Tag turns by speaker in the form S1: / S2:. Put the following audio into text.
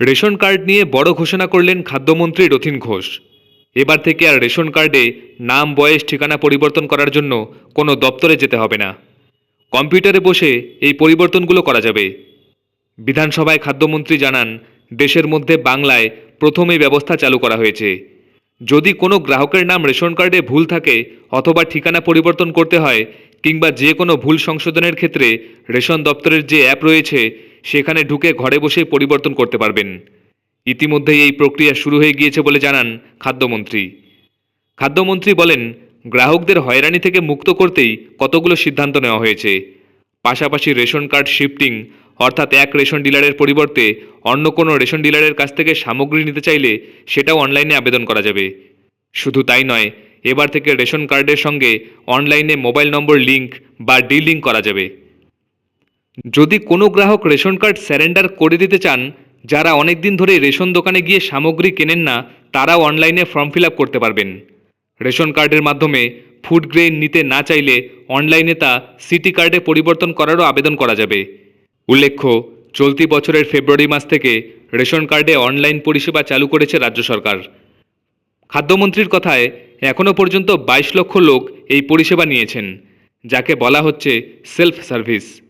S1: Ration card নিয়ে বড় ঘোষণা করলেন খাদ্যমন্ত্রী রথিন ঘোষ। এবার থেকে আর রেশন কার্ডে নাম, বয়স, ঠিকানা পরিবর্তন করার জন্য কোনো দপ্তরে যেতে হবে না। কম্পিউটারে বসে এই পরিবর্তনগুলো করা যাবে। বিধানসভায় খাদ্যমন্ত্রী জানান, দেশের মধ্যে বাংলায় প্রথম এই ব্যবস্থা চালু করা হয়েছে। যদি কোনো গ্রাহকের নাম রেশন কার্ডে ভুল থাকে অথবা ঠিকানা পরিবর্তন করতে হয় কিংবা যে কোনো ভুল সংশোধনের ক্ষেত্রে রেশন দপ্তরের যে অ্যাপ রয়েছে সেখানে ঢুকে ঘরে বসে পরিবর্তন করতে পারবেন। ইতিমধ্যেই এই প্রক্রিয়া শুরু হয়ে গিয়েছে বলে জানান খাদ্যমন্ত্রী। খাদ্যমন্ত্রী বলেন, গ্রাহকদের হয়রানি থেকে মুক্ত করতেই কতগুলো সিদ্ধান্ত নেওয়া হয়েছে। পাশাপাশি রেশন কার্ড শিফটিং, অর্থাৎ এক রেশন ডিলারের পরিবর্তে অন্য কোনো রেশন ডিলারের কাছ থেকে সামগ্রী নিতে চাইলে সেটাও অনলাইনে আবেদন করা যাবে। শুধু তাই নয়, এবার থেকে রেশন কার্ডের সঙ্গে অনলাইনে মোবাইল নম্বর লিঙ্ক বা ডি লিঙ্ক করা যাবে। যদি কোনো গ্রাহক রেশন কার্ড স্যারেন্ডার করে দিতে চান, যারা অনেক দিন ধরে রেশন দোকানে গিয়ে সামগ্রী কেনেন না, তারাও অনলাইনে ফর্ম ফিল করতে পারবেন। রেশন কার্ডের মাধ্যমে ফুড গ্রেইন নিতে না চাইলে অনলাইনে তা সিটি কার্ডে পরিবর্তন করারও আবেদন করা যাবে। উল্লেখ্য, চলতি বছরের ফেব্রুয়ারি মাস থেকে রেশন কার্ডে অনলাইন পরিষেবা চালু করেছে রাজ্য সরকার। খাদ্যমন্ত্রীর কথায়, এখনও পর্যন্ত বাইশ লক্ষ লোক এই পরিষেবা নিয়েছেন, যাকে বলা হচ্ছে সেলফ সার্ভিস।